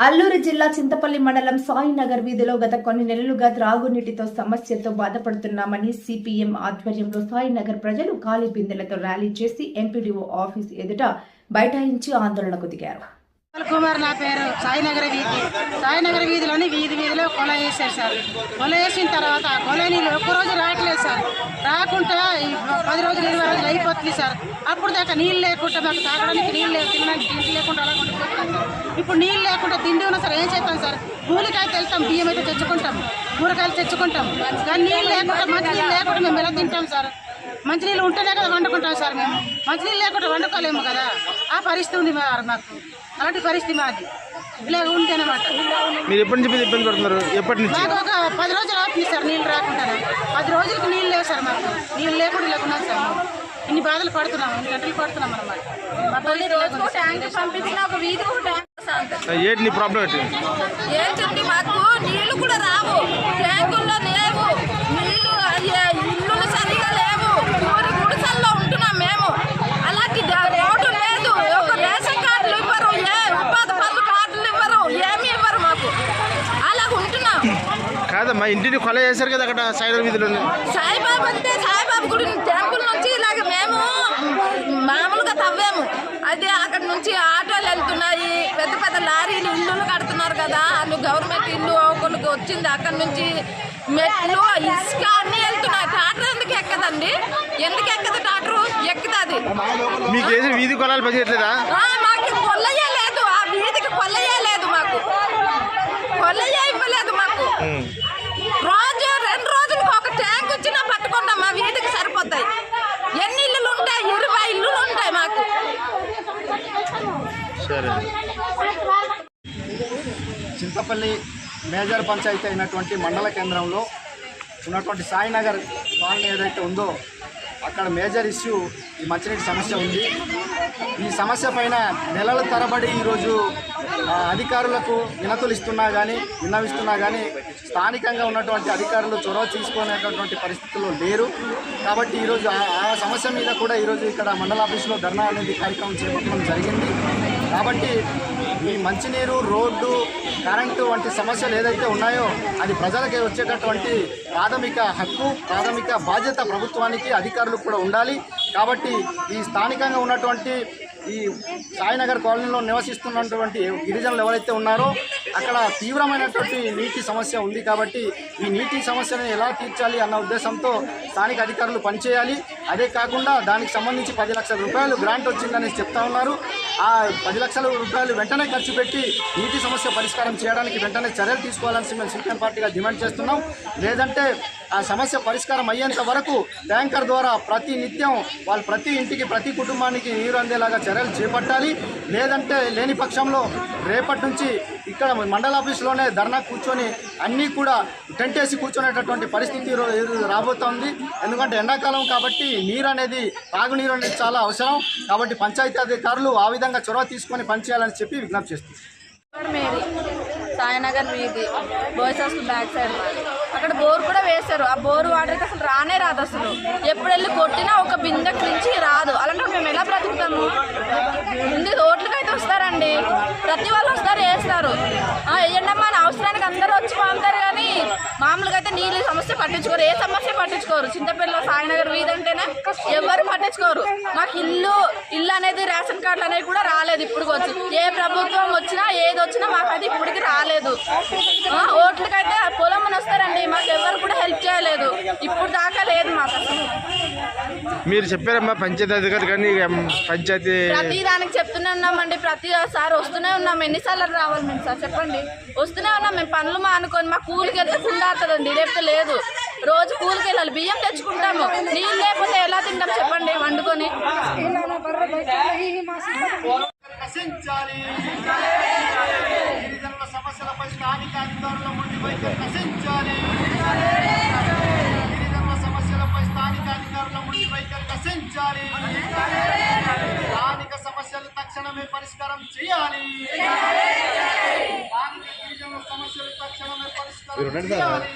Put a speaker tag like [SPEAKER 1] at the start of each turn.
[SPEAKER 1] అల్లూరు జిల్లా చింతపల్లి మండలం సాయినగర్ వీధిలో గత కొన్ని నెలలుగా త్రాగునీటితో సమస్యతో బాధపడుతున్నామని సిపిఎం ఆధ్వర్యంలో సాయినగర్ ప్రజలు ఖాళీ బిందెలతో ర్యాలీ చేసి ఎంపీడీఓ ఆఫీస్ ఎదుట బైఠాయించి ఆందోళనకు దిగారు.
[SPEAKER 2] కుమార్ నా పేరు. సాయినగర్ వీధి. సాయినగర్ వీధిలోని వీధి వీధిలో కొల వేసారు సార్. కొల వేసిన తర్వాత ఆ కొల నీళ్ళు ఒక్కరోజు రావట్లేదు సార్. రాకుండా పది రోజులు ఇరవై రోజులు అయిపోతుంది సార్. అప్పుడు దాకా నీళ్ళు లేకుండా మాకు తాగడానికి నీళ్ళు లేవు తినడానికి తిండి లేకుండా అలా ఇప్పుడు నీళ్ళు లేకుండా తిండి ఉన్నా సార్ ఏం చేస్తాం సార్? కూలికాయలు వెళ్తాం బియ్యం అయితే తెచ్చుకుంటాం. కూరగాయలు తెచ్చుకుంటాం. కానీ నీళ్ళు లేకుండా మంచి నీళ్ళు లేకుండా మేము ఎలా తింటాం సార్? మంచినీళ్ళు ఉంటేనే కదా వండుకుంటాం సార్ మేము. మంచినీళ్ళు లేకుండా వండుకోలేము కదా. ఆ పరిస్థితి ఉంది మా- మాకు. అలాంటి పరిస్థితి మాది. ఇలా ఉంది అనమాట
[SPEAKER 3] మీరు ఎప్పటి నుంచి మీరు ఇబ్బంది పడుతున్నారు? ఎప్పటి నుంచి?
[SPEAKER 2] మాకు ఒక పది రోజులు అవుతుంది సార్ నీళ్ళు రాకుండా పది రోజులకి నీళ్ళు లేవు సార్ మాకు. నీళ్ళు లేకుండా లేకున్నాం సార్. ఇన్ని బాధలు పడుతున్నాం ఇన్ని గంటలు పడుతున్నాం అనమాట లేకుండా.
[SPEAKER 3] ఏంటి నీ ప్రాబ్లం ఏంటి?
[SPEAKER 4] ఏంటండి మాకు? నీళ్ళు కూడా రావు ట్యాంకుల్లో లేవు నీళ్ళు అయ్యే ఇల్లులు సరిగా లేవు ఊరి గుడిసెల్లో ఉంటున్నాం మేము అలాంటి ద- రోడ్డు లేదు ఒక రేషన్ కార్డులు ఇవ్వరు ఏ ఉపాధి పనులు కార్డులు ఇవ్వరు ఏమి ఇవ్వరు మాకు అలాగ ఉంటున్నాం
[SPEAKER 3] కాదమ్మా ఇంటిని కొల చేశారు కదా అక్కడ సైడర్ వీధిలో
[SPEAKER 4] సాయిబాబా అంటే సాయిబాబా గుడి టెంపుల్ నుంచి ఇలాగ మేము మామూలుగా తవ్వాము. అది అక్కడ నుంచి ఆటోలు వెళ్తున్నాయి. పెద్ద పెద్ద లారీలు ఇల్లులు కడుతున్నారు కదా. వాళ్ళు గవర్నమెంట్ ఇల్లు ఒకరికి వచ్చింది. అక్కడ నుంచి మెట్లు ఇసుక అన్ని వెళ్తున్నాయి. టాటర్ ఎందుకు ఎక్కదండి? ఎందుకు ఎక్కదు టాటరు ఎక్కుతుంది
[SPEAKER 3] మీకు వీధి కొలాలు పనిచేయట్లేదా
[SPEAKER 4] మాకు కొల్లయ్యే లేదు. ఆ వీధికి కొల్లయ్యే లేదు మాకు. కొల్లయ్యే ఇవ్వలేదు మాకు. రోజు రెండు రోజులకు ఒక ట్యాంక్ వచ్చినా పట్టుకుంటాం మా వీధికి సరిపోతాయి. ఎన్ని ఇల్లులు ఉంటాయి ఇరవై ఇల్లులు ఉంటాయి మాకు.
[SPEAKER 3] సరే.
[SPEAKER 5] చింతపల్లి మేజర్ పంచాయతీ అయినటువంటి మండల కేంద్రంలో ఉన్నటువంటి సాయినగర్ కాలనీ ఏదైతే ఉందో అక్కడ మేజర్ ఇష్యూ ఈ మంచినీటి సమస్య ఉంది. ఈ సమస్య పైన నెలల తరబడి ఈరోజు అధికారులకు వినతులు ఇస్తున్నా కానీ విన్నవిస్తున్నా కానీ స్థానికంగా ఉన్నటువంటి అధికారులు చొరవ తీసుకునేటటువంటి పరిస్థితుల్లో లేరు. కాబట్టి ఈరోజు ఆ ఆ సమస్య మీద కూడా ఈరోజు ఇక్కడ మండల ఆఫీసులో ధర్నా అనేది కార్యక్రమం చేపట్టడం జరిగింది. కాబట్టి ఈ మంచినీరు రోడ్డు కరెంటు వంటి సమస్యలు ఏదైతే ఉన్నాయో అది ప్రజలకి వచ్చేటటువంటి ప్రాథమిక హక్కు ప్రాథమిక బాధ్యత ప్రభుత్వానికి అధికారులకు కూడా ఉండాలి. కాబట్టి ఈ స్థానికంగా ఉన్నటువంటి ఈ సాయినగర్ కాలనీలో నివసిస్తున్నటువంటి గిరిజనులు ఎవరైతే ఉన్నారో అక్కడ తీవ్రమైనటువంటి నీటి సమస్య ఉంది కాబట్టి ఈ నీటి సమస్యను ఎలా తీర్చాలి అన్న ఉద్దేశంతో స్థానిక అధికారులు పనిచేయాలి. అదే కాకుండా దానికి సంబంధించి పది లక్షల రూపాయలు గ్రాంట్ వచ్చిందని చెప్తా ఉన్నారు. ఆ పది లక్షల రూపాయలు వెంటనే ఖర్చు పెట్టి నీటి సమస్య పరిష్కారం చేయడానికి వెంటనే చర్యలు తీసుకోవాలని మేము సిపిఎం పార్టీగా డిమాండ్ చేస్తున్నాం. లేదంటే ఆ సమస్య పరిష్కారం అయ్యేంత వరకు ట్యాంకర్ ద్వారా ప్రతి నిత్యం వాళ్ళు ప్రతి ఇంటికి ప్రతి కుటుంబానికి నీరు అందేలాగా చర్యలు చేపట్టాలి. లేదంటే లేని పక్షంలో రేపటి నుంచి ఇక్కడ మండల ఆఫీస్లోనే ధర్నా కూర్చొని అన్నీ కూడా టెంట్ వేసి కూర్చునేటటువంటి పరిస్థితి రాబోతోంది. ఎందుకంటే ఎండాకాలం కాబట్టి నీరు అనేది తాగునీరు అనేది చాలా అవసరం. కాబట్టి పంచాయతీ అధికారులు ఆ విధంగా చొరవ తీసుకొని పనిచేయాలని చెప్పి విజ్ఞప్తి చేస్తుంది
[SPEAKER 4] సాయినగర్ వీధి బాయ్స్ హాస్టల్ బ్యాక్ సైడ్ అక్కడ బోర్ కూడా వేశారు. ఆ బోర్ వాటర్కి అసలు రానే రాదు అసలు. ఎప్పుడు వెళ్ళి కొట్టినా ఒక బిందెకి నుంచి రాదు. అలాంటి మేము ఎలా బ్రతుకుతాము? ముందు రోడ్లకి అయితే వస్తారండి. ప్రతి మామూలుగా అయితే నీళ్ళు సమస్య పట్టించుకోరు. ఏ సమస్య పట్టించుకోరు. చింతపల్లిలో సాయినగర్ వీధి అంటేనే ఎవరు పట్టించుకోరు. మాకు ఇల్లు ఇల్లు అనేది రేషన్ కార్డులు అనేవి కూడా రాలేదు ఇప్పుడు వచ్చి. ఏ ప్రభుత్వం వచ్చినా ఏది వచ్చినా మాకు అది ఇప్పటికి రాలేదు. ఓట్లకైతే పొలం అని వస్తారండి. మాకు ఎవరు కూడా హెల్ప్ చేయలేదు. ఇప్పుడు దాకా లేదు మాకు
[SPEAKER 3] మీరు చెప్పారమ్మా పంచాయతీ అధికారి కానీ పంచాయతీ
[SPEAKER 4] ప్రతి దానికి చెప్తూనే ఉన్నామండి. ప్రతి సారి వస్తూనే ఉన్నాం. ఎన్నిసార్లు రావాలి మేము సార్? చెప్పండి. వస్తూనే ఉన్నాం. మేము పనులు మానుకొని మా కూలికి వెళ్తే ఫుల్ అవుతుందండి లేకపోతే లేదు. రోజు కూలికి వెళ్ళాలి. బియ్యం తెచ్చుకుంటాము. నీళ్ళు లేకపోతే ఎలా తింటాం చెప్పండి? వండుకొని.
[SPEAKER 5] సమస్యలపై స్థానిక అధికారుల వైఖరి నశించాలి. వైఖరి నశించాలి. స్థానిక సమస్యలు తక్షణమే పరిష్కారం చేయాలి. స్థానిక గిరిజనుల సమస్యలు తక్షణమే పరిష్కారం చేయాలి.